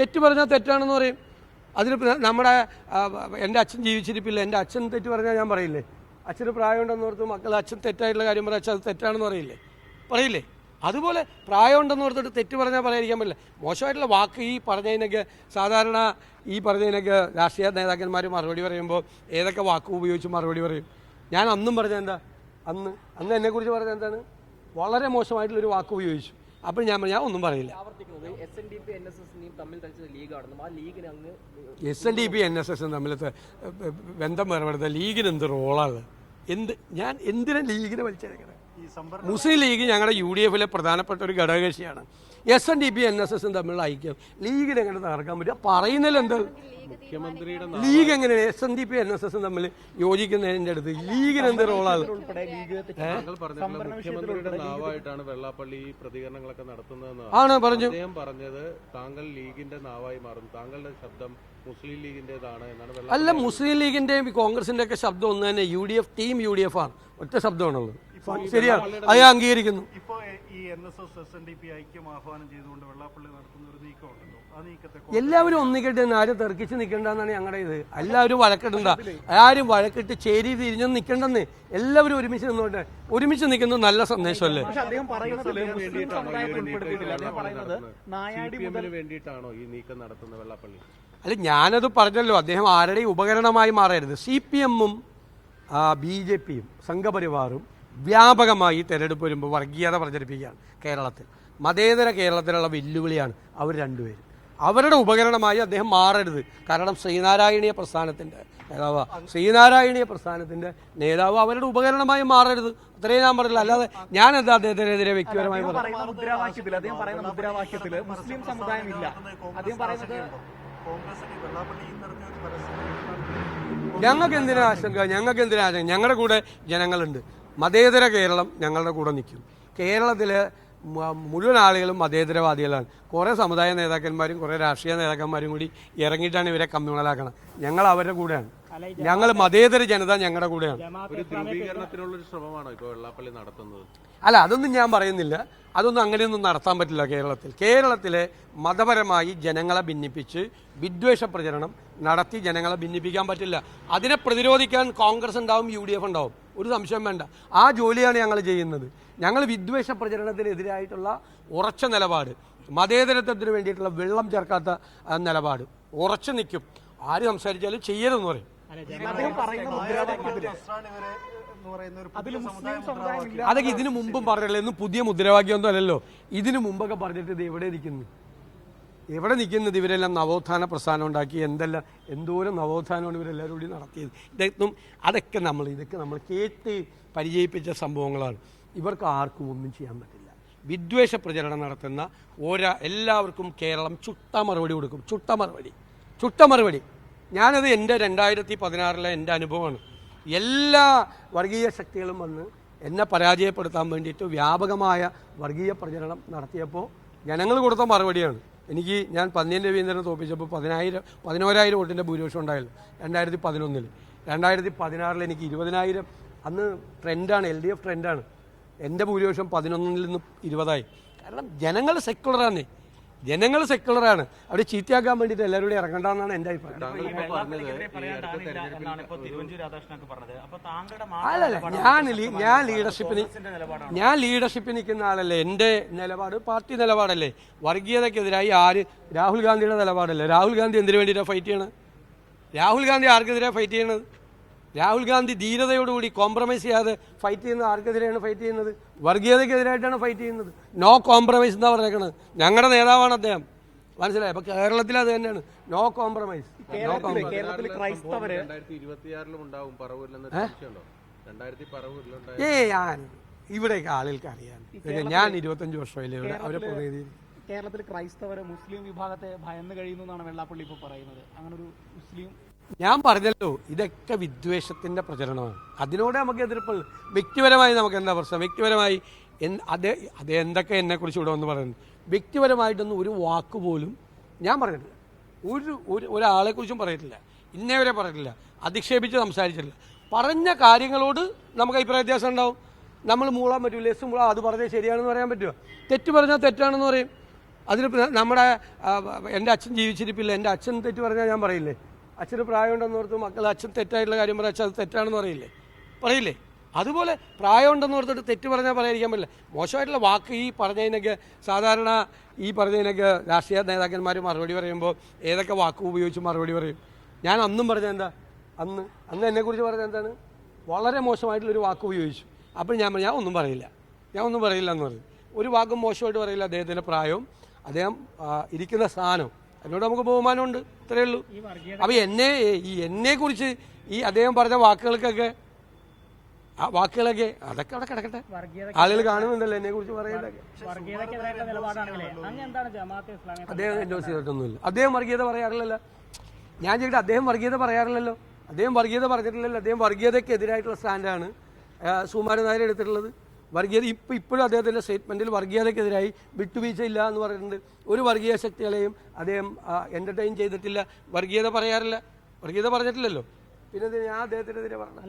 തെറ്റ് പറഞ്ഞാൽ തെറ്റാണെന്ന് പറയും. അതിന് നമ്മുടെ എന്റെ അച്ഛൻ ജീവിച്ചിരിപ്പില്ല. എന്റെ അച്ഛൻ തെറ്റ് പറഞ്ഞാൽ ഞാൻ പറയില്ലേ? അച്ഛന് പ്രായമുണ്ടെന്ന് ഓർത്ത് മക്കൾ അച്ഛൻ തെറ്റായിട്ടുള്ള കാര്യം പറഞ്ഞാൽ അച്ഛൻ അത് തെറ്റാണെന്ന് പറയില്ലേ? പറയില്ലേ? അതുപോലെ പ്രായമുണ്ടെന്ന് ഓർത്തിട്ട് തെറ്റ് പറഞ്ഞാൽ പറയാതിരിക്കാൻ പറ്റില്ല. മോശമായിട്ടുള്ള വാക്ക് ഈ പറഞ്ഞതിനൊക്കെ സാധാരണ ഈ പറഞ്ഞതിനൊക്കെ രാഷ്ട്രീയ നേതാക്കന്മാർ മറുപടി പറയുമ്പോൾ ഏതൊക്കെ വാക്ക് ഉപയോഗിച്ച് മറുപടി പറയും? ഞാൻ അന്നും പറഞ്ഞ എന്താ? അന്ന് അന്ന് എന്നെക്കുറിച്ച് പറഞ്ഞ എന്താണ്? വളരെ മോശമായിട്ടുള്ളൊരു വാക്ക് ഉപയോഗിച്ചു. അപ്പോൾ ഞാൻ ഞാൻ ഒന്നും പറയില്ല. S N D P N S S തമ്മിൽ ബന്ധം വേർപെടുത്ത ലീഗിന് എന്ത് റോളാണ്? എന്ത് ഞാൻ എന്തിനാ ലീഗിനെ വലിച്ചെടുക്കണേ മുസ്ലിം ലീഗ് ഞങ്ങളുടെ യു ഡി എഫിലെ പ്രധാനപ്പെട്ട ഒരു ഘടകകക്ഷിയാണ്. S N D P N S എസും തമ്മിലുള്ള ഐക്യം ലീഗിനെങ്ങനെ തകർക്കാൻ പറ്റുക പറയുന്നതിൽ എന്താ ലീഗ് എങ്ങനെയാണ്? S N D P N S എസും തമ്മിൽ യോജിക്കുന്നതിന്റെ അടുത്ത് ലീഗിന് എന്ത് റോളാണ് മുഖ്യമന്ത്രിയുടെ നാവായിട്ടാണ് വെള്ളാപ്പള്ളി പ്രതികരണങ്ങളൊക്കെ നടത്തുന്നതെന്ന് ആണ് പറഞ്ഞു. അദ്ദേഹം പറഞ്ഞത് താങ്കൾ ലീഗിന്റെ നാവായി മാറും താങ്കളുടെ ശബ്ദം മുസ്ലിം ലീഗിന്റേതാണ് എന്നാണ് വെള്ള അല്ല മുസ്ലിം ലീഗിന്റെയും കോൺഗ്രസിന്റെ ഒക്കെ ശബ്ദം ഒന്ന് തന്നെ U D F team U D F ആണ്. ഒറ്റ ശബ്ദമാണുള്ളത്. ശരിയാണ് അത് ഞാൻ അംഗീകരിക്കുന്നു. ഇപ്പോ ഈ N S S S N D P ഐക്യം ആഹ്വാനം ചെയ്തുകൊണ്ട് വെള്ളാപ്പള്ളി നടത്തുന്ന ഒരു നീക്കമുണ്ടല്ലോ. ആ നീക്കത്തെ എല്ലാവരും ഒന്നിക്കട്ടെ ആരും തെറിക്കിച്ച് നിൽക്കണ്ടെന്നാണ് ഞങ്ങളുടെ ഇത്. എല്ലാവരും വഴക്കിടണ്ട. ആരും വഴക്കിട്ട് ചേരി തിരിഞ്ഞൊന്നും നിൽക്കണ്ടെന്ന് എല്ലാവരും ഒരുമിച്ച് നിന്നോട്ടെ. ഒരുമിച്ച് നിൽക്കുന്നത് നല്ല സന്ദേശമല്ലേ? അല്ല ഞാനത് പറഞ്ഞല്ലോ. അദ്ദേഹം ആരുടെയും ഉപകരണമായി മാറരുത്. സി പി എമ്മും ബി ജെ പിയും സംഘപരിവാറും വ്യാപകമായി തെരഞ്ഞെടുപ്പ് വരുമ്പോൾ വർഗീയത പ്രചരിപ്പിക്കുകയാണ് കേരളത്തിൽ. മതേതര കേരളത്തിലുള്ള വെല്ലുവിളിയാണ് അവർ രണ്ടുപേരും. അവരുടെ ഉപകരണമായി അദ്ദേഹം മാറരുത്. കാരണം ശ്രീനാരായണീയ പ്രസ്ഥാനത്തിന്റെ നേതാവ് ശ്രീനാരായണീയ പ്രസ്ഥാനത്തിന്റെ നേതാവ് അവരുടെ ഉപകരണമായി മാറരുത്. അത്രയും ഞാൻ പറഞ്ഞില്ല. അല്ലാതെ ഞാൻ എന്താ അദ്ദേഹത്തിനെതിരെ വ്യക്തിപരമായി അദ്ദേഹം പറഞ്ഞു മുദ്രാവാക്യത്തിൽ അദ്ദേഹം പറയുന്ന മുദ്രാവാക്യത്തിൽ മുസ്ലിം സമുദായം ഇല്ല അദ്ദേഹം പറയുന്നത് ഞങ്ങൾക്ക് എന്തിനാ ആശങ്ക? ഞങ്ങൾക്ക് എന്തിനാ ആശങ്ക? ഞങ്ങളുടെ കൂടെ ജനങ്ങളുണ്ട്. മതേതര കേരളം ഞങ്ങളുടെ കൂടെ നിൽക്കും. കേരളത്തിലെ മുഴുവൻ ആളുകളും മതേതരവാദികളാണ്. കുറേ സമുദായ നേതാക്കന്മാരും കുറേ രാഷ്ട്രീയ നേതാക്കന്മാരും കൂടി ഇറങ്ങിയിട്ടാണ് ഇവരെ കമ്മ്യൂണലാക്കണം ഞങ്ങൾ അവരുടെ കൂടെയാണ്. ഞങ്ങൾ മതേതര ജനത ഞങ്ങളുടെ കൂടെയാണ്. ഒരു ധ്രുവീകരണത്തിനുള്ള ഒരു ശ്രമമാണോ ഇപ്പൊ വെള്ളാപ്പള്ളി നടത്തുന്നത്? അല്ല അതൊന്നും ഞാൻ പറയുന്നില്ല. അതൊന്നും അങ്ങനെയൊന്നും നടത്താൻ പറ്റില്ല കേരളത്തിൽ. കേരളത്തിലെ മതപരമായി ജനങ്ങളെ ഭിന്നിപ്പിച്ച് വിദ്വേഷ പ്രചരണം നടത്തി ജനങ്ങളെ ഭിന്നിപ്പിക്കാൻ പറ്റില്ല. അതിനെ പ്രതിരോധിക്കാൻ കോൺഗ്രസ് ഉണ്ടാവും യു ഡി എഫ് ഉണ്ടാവും. ഒരു സംശയം വേണ്ട. ആ ജോലിയാണ് ഞങ്ങൾ ചെയ്യുന്നത്. ഞങ്ങൾ വിദ്വേഷ പ്രചരണത്തിനെതിരായിട്ടുള്ള ഉറച്ച നിലപാട് മതേതരത്വത്തിന് വേണ്ടിയിട്ടുള്ള വെള്ളം ചേർക്കാത്ത നിലപാട്. ഉറച്ചു നിൽക്കും. ആര് സംസാരിച്ചാലും ചെയ്യരുതെന്ന് പറയും. അതൊക്കെ ഇതിനു മുമ്പും പറഞ്ഞല്ലോ ഇന്ന് പുതിയ മുദ്രാവാക്യമൊന്നും അല്ലല്ലോ. ഇതിനു മുമ്പൊക്കെ പറഞ്ഞിട്ട് ഇത് എവിടെ നിൽക്കുന്നു? എവിടെ നിൽക്കുന്നത് ഇവരെല്ലാം നവോത്ഥാന പ്രസ്ഥാനം ഉണ്ടാക്കി എന്തെല്ലാം എന്തോരം നവോത്ഥാനമാണ് ഇവരെല്ലാവരും കൂടി നടത്തിയത്? ഇതൊന്നും അതൊക്കെ നമ്മൾ ഇതൊക്കെ നമ്മൾ കേട്ട് പരിചയിപ്പിച്ച സംഭവങ്ങളാണ്. ഇവർക്ക് ആർക്കും ഒന്നും ചെയ്യാൻ പറ്റില്ല. വിദ്വേഷ പ്രചരണം നടത്തുന്ന ഓരോ എല്ലാവർക്കും കേരളം ചുട്ട മറുപടി കൊടുക്കും. ചുട്ട മറുപടി. ചുട്ട മറുപടി. ഞാനത് എന്റെ രണ്ടായിരത്തി പതിനാറിലെ എന്റെ അനുഭവമാണ്. എല്ലാ വർഗീയ ശക്തികളും വന്ന് എന്നെ പരാജയപ്പെടുത്താൻ വേണ്ടിയിട്ട് വ്യാപകമായ വർഗീയ പ്രചരണം നടത്തിയപ്പോൾ ജനങ്ങൾ കൊടുത്ത മറുപടിയാണ്. എനിക്ക് ഞാൻ പന്നിയൻ രവീന്ദ്രനെ തോപ്പിച്ചപ്പോൾ പതിനായിരം പതിനോരായിരം വോട്ടിന്റെ ഭൂരിപക്ഷം ഉണ്ടായല്ലോ രണ്ടായിരത്തി പതിനൊന്നിൽ രണ്ടായിരത്തി പതിനാറിൽ എനിക്ക് ഇരുപതിനായിരം. അന്ന് ട്രെൻഡാണ് എൽ ഡി എഫ് ട്രെൻഡാണ്. എന്റെ ഭൂരിപക്ഷം പതിനൊന്നിൽ നിന്ന് ഇരുപതായി. കാരണം ജനങ്ങൾ സെക്കുലറാണ് ജനങ്ങൾ സെക്കുലറാണ് അവിടെ ചീത്തയാക്കാൻ വേണ്ടിയിട്ട് എല്ലാവരും കൂടി ഇറങ്ങണ്ടെന്നാണ് എന്റെ അഭിപ്രായം അല്ലല്ല ഞാൻ ഞാൻ ലീഡർഷിപ്പിന് ഞാൻ ലീഡർഷിപ്പിൽ നിൽക്കുന്ന ആളല്ലേ? എന്റെ നിലപാട് പാർട്ടി നിലപാടല്ലേ? വർഗീയതക്കെതിരായി ആര്? രാഹുൽ ഗാന്ധിയുടെ നിലപാടല്ലേ? രാഹുൽ ഗാന്ധി എന്തിനു വേണ്ടിയിട്ടാണ് ഫൈറ്റ് ചെയ്യണത്? രാഹുൽ ഗാന്ധി ആർക്കെതിരെ ഫൈറ്റ് ചെയ്യണത്? രാഹുൽ ഗാന്ധി ധീരതയോടുകൂടി കോംപ്രമൈസ് ചെയ്യാതെ ഫൈറ്റ് ചെയ്യുന്നത് ആർക്കെതിരെയാണ് ഫൈറ്റ് ചെയ്യുന്നത്? വർഗീയതയ്ക്കെതിരായിട്ടാണ് ഫൈറ്റ് ചെയ്യുന്നത്. നോ കോംപ്രമൈസ് എന്നാ പറഞ്ഞേക്കണത്. ഞങ്ങളുടെ നേതാവാണ് അദ്ദേഹം. മനസ്സിലായി? അപ്പൊ കേരളത്തിൽ അത് തന്നെയാണ്. നോ കോംപ്രമൈസ് നോ കോംപ്രമൈസ് ഏ? ഞാൻ ഇവിടെയൊക്കെ ആളുകൾക്ക് അറിയാം. ഞാൻ ഇരുപത്തഞ്ച് വർഷമായില്ലേ ഇവിടെ അവരെ പ്രതിനിധി കേരളത്തിൽ ക്രൈസ്തവരെ മുസ്ലിം വിഭാഗത്തെ ഭയന്ന് കഴിയുന്നു എന്നാണ് വെള്ളാപ്പള്ളി ഇപ്പോൾ പറയുന്നത്. അങ്ങനെ ഒരു മുസ്ലിം ഞാൻ പറഞ്ഞല്ലോ ഇതൊക്കെ വിദ്വേഷത്തിന്റെ പ്രചരണമാണ്. അതിനോട് നമുക്ക് എതിർപ്പ് വ്യക്തിപരമായി നമുക്ക് എന്താ പ്രശ്നം? വ്യക്തിപരമായി അത് അത് എന്തൊക്കെ എന്നെക്കുറിച്ച് ഇവിടെ വന്ന് പറയുന്നത് വ്യക്തിപരമായിട്ടൊന്നും ഒരു വാക്ക് പോലും ഞാൻ പറഞ്ഞിട്ടില്ല. ഒരു ഒരു ഒരാളെക്കുറിച്ചും പറയത്തില്ല. ഇന്നേവരെ വരെ പറഞ്ഞിട്ടില്ല അധിക്ഷേപിച്ച് സംസാരിച്ചിട്ടില്ല. പറഞ്ഞ കാര്യങ്ങളോട് നമുക്ക് അഭിപ്രായ വ്യത്യാസം ഉണ്ടാവും. നമ്മൾ മൂളാൻ പറ്റൂ എസ് മൂളാം അത് പറഞ്ഞാൽ ശരിയാണെന്ന് പറയാൻ പറ്റുമോ? തെറ്റ് പറഞ്ഞാൽ തെറ്റാണെന്ന് പറയും. അതിന് നമ്മുടെ എന്റെ അച്ഛൻ ജീവിച്ചിരിപ്പില്ല. എന്റെ അച്ഛൻ തെറ്റ് പറഞ്ഞാൽ ഞാൻ പറയില്ലേ? അച്ഛന് പ്രായമുണ്ടെന്ന് ഓർത്ത് മക്കൾ അച്ഛൻ തെറ്റായിട്ടുള്ള കാര്യം പറയാം അച്ഛൻ അത് തെറ്റാണെന്ന് പറയില്ലേ? പറയില്ലേ? അതുപോലെ പ്രായമുണ്ടെന്ന് ഓർത്തിട്ട് തെറ്റ് പറഞ്ഞാൽ പറയാതിരിക്കാൻ പറ്റില്ല. മോശമായിട്ടുള്ള വാക്ക് ഈ പറഞ്ഞതിനൊക്കെ സാധാരണ ഈ പറഞ്ഞതിനൊക്കെ രാഷ്ട്രീയ നേതാക്കന്മാർ മറുപടി പറയുമ്പോൾ ഏതൊക്കെ വാക്ക് ഉപയോഗിച്ച് മറുപടി പറയും? ഞാൻ അന്നും പറഞ്ഞത് എന്താ? അന്ന് അന്ന് എന്നെക്കുറിച്ച് പറഞ്ഞത് എന്താണ്? വളരെ മോശമായിട്ടുള്ളൊരു വാക്ക് ഉപയോഗിച്ചു. അപ്പോൾ ഞാൻ പറഞ്ഞു, ഞാൻ ഒന്നും പറയില്ല. ഞാൻ ഒന്നും പറയില്ല എന്ന് പറഞ്ഞു. ഒരു വാക്കും മോശമായിട്ട് പറയില്ല. അദ്ദേഹത്തിന്റെ പ്രായവും അദ്ദേഹം ഇരിക്കുന്ന സ്ഥാനം അതിനോട് നമുക്ക് ബഹുമാനമുണ്ട്. ഇത്രയേ ഉള്ളൂ. അപ്പൊ എന്നെ ഈ എന്നെ കുറിച്ച് ഈ അദ്ദേഹം പറഞ്ഞ വാക്കുകൾക്കൊക്കെ ആ വാക്കുകളൊക്കെ അതൊക്കെ അവിടെ കിടക്കട്ടെ. ആളുകൾ കാണുന്നുണ്ടല്ലോ എന്നെ കുറിച്ച് പറയുന്നതൊക്കെ അദ്ദേഹം എൻഡോസ് ചെയ്തിട്ടൊന്നുമില്ല. അദ്ദേഹം വർഗീയത പറയാറില്ലല്ലോ. ഞാൻ ചോദിക്കട്ടെ അദ്ദേഹം വർഗീയത പറയാറില്ലല്ലോ. അദ്ദേഹം വർഗീയത പറഞ്ഞിട്ടില്ലല്ലോ. അദ്ദേഹം വർഗീയതയ്ക്കെതിരായിട്ടുള്ള സ്റ്റാൻഡാണ് സുമാരൻ നായർ എടുത്തിട്ടുള്ളത്. വർഗീയത ഇപ്പം ഇപ്പോഴും അദ്ദേഹത്തിന്റെ സ്റ്റേറ്റ്മെന്റിൽ വർഗീയതയ്ക്കെതിരായി വിട്ടുവീഴ്ചയില്ല എന്ന് പറയുന്നുണ്ട് ഒരു വർഗീയ ശക്തികളെയും അദ്ദേഹം എന്റർടൈൻ ചെയ്തിട്ടില്ല. വർഗീയത പറയാറില്ല. വർഗീയത പറഞ്ഞിട്ടില്ലല്ലോ. പിന്നെ ഞാൻ അദ്ദേഹത്തിനെതിരെ പറഞ്ഞു